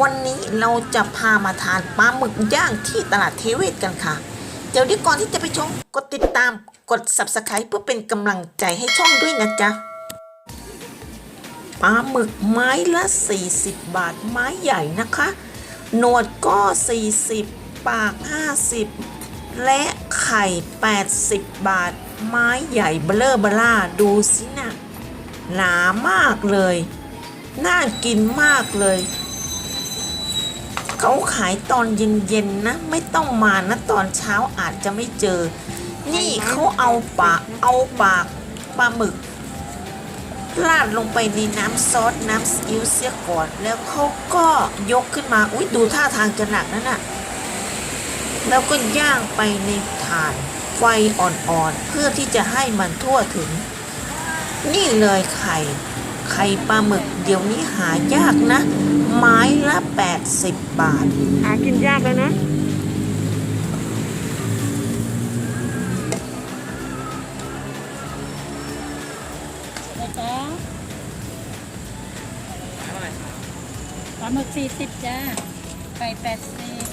วันนี้เราจะพามาทานปลาหมึกย่างที่ตลาดเทเวศกันค่ะ เดี๋ยวนี้ก่อนที่จะไปชมกดติดตามกด subscribe เพื่อเป็นกำลังใจให้ช่องด้วยนะจ๊ะปลาหมึกไม้ละ 40 บาทไม้ใหญ่นะคะ หนวดก็ 40 ปาก 50 และไข่ 80 บาท ไม้ใหญ่เบลอเบล่าดูสินะหนามากเลย น่ากินมากเลย เขาขายตอนเย็นๆนะ ไม่ต้องมานะตอนเช้าอาจจะไม่เจอ นี่เขาเอาปากเอาปากปลาหมึกราดลงไปในน้ำซอสน้ำซีอิ๊วเสียก่อนแล้วเขาก็ยกขึ้นมาอุ้ยดูท่าทางจะหนักนั่นน่ะแล้วก็ย่างไปในถ่านไฟอ่อนๆ เพื่อที่จะให้มันทั่วถึง นี่เลยไข่ ไข่ปลาหมึกเดี๋ยวนี้หายากนะ ไม้ละ 80 บาท หากินยากแล้วนะนะจ๊ะปลาหมึกสี่สิบจ้าไก่แปดสิบ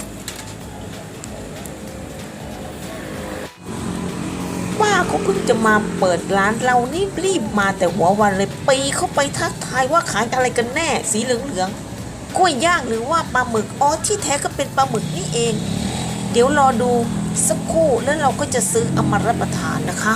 ป้า เขาเพิ่งจะมาเปิดร้านเรานี่รีบมาแต่หัววันเลยปีเข้าไปทักทายว่าขายอะไรกันแน่ สีเหลืองๆกล้วยย่างหรือว่าปลาหมึกอ๋อที่แท้ก็เป็นปลาหมึกนี่เอง เดี๋ยวรอดูสักครู่แล้วเราก็จะซื้อเอามารับประทานนะคะ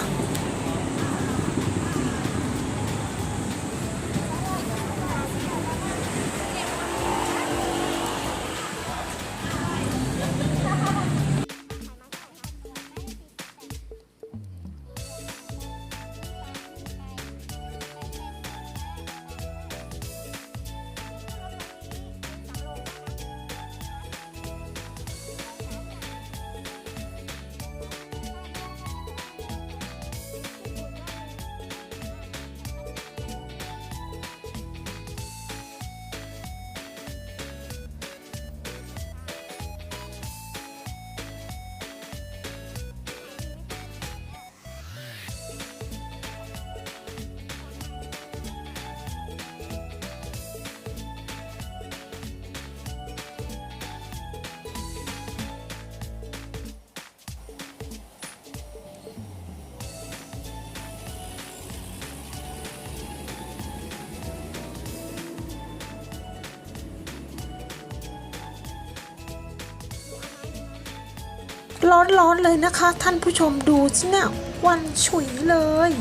ร้อนๆเลยนะคะ ท่านผู้ชมดูสิเนี่ยวันฉุยเลย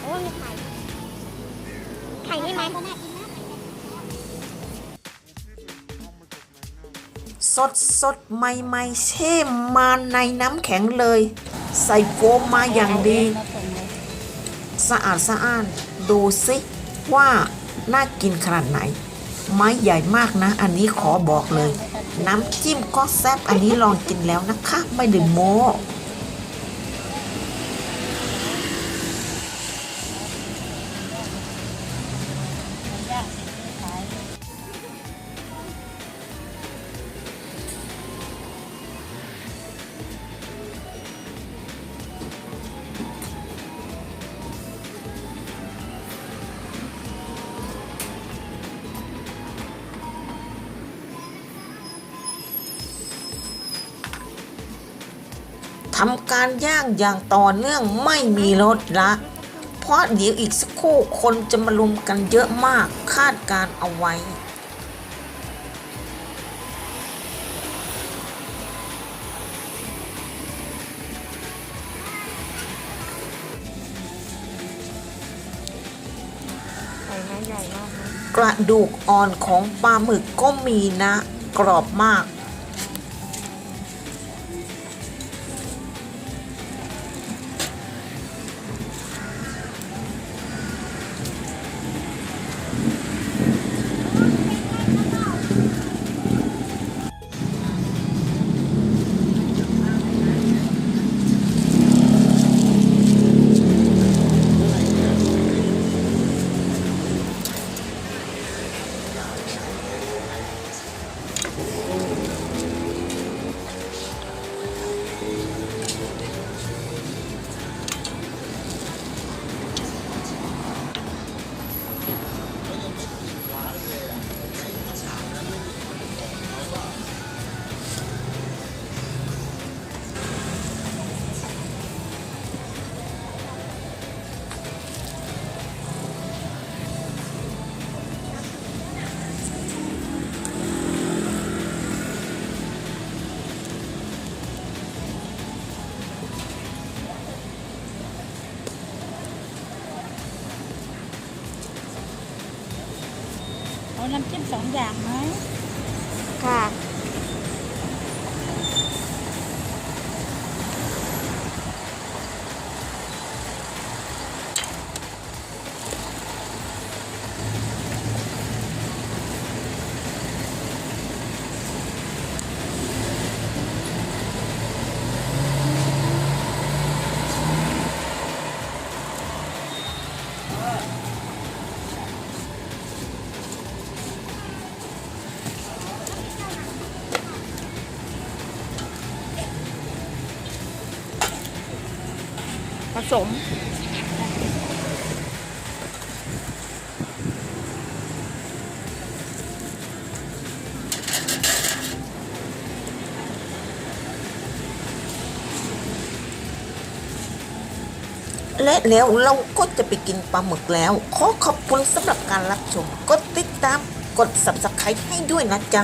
โอ้มี ไข่ไข่นี่ไหมสดสดใหม่ๆเช่มมาในน้ำแข็งเลย ใส่โฟมมาอย่างดี สะอาดสะอ้านดูสิว่าน่ากินขนาดไหน ไม้ใหญ่มากนะ อันนี้ขอบอกเลย น้ำจิ้มก็แซ่บอันนี้ลองกินแล้วนะคะ ไม่ได้โม้ำการย่างอย่างต่อเนื่องไม่มีลดละ เพราะเดี๋ยวอีกสักครู่คนจะมาลุมกันเยอะมากคาดการเอาไว้ไข่ไม้ใหญ่มากนะกระดูกอ่อนของปลาหมึกก็มีนะ กรอบมาก เอาน้ำจิ้มสองอย่างไหมค่ะ ผสม และแล้วเราก็จะไปกินปลาหมึกแล้ว ขอขอบคุณสำหรับการรับชม กดติดตาม กด subscribe ให้ด้วยนะจ๊ะ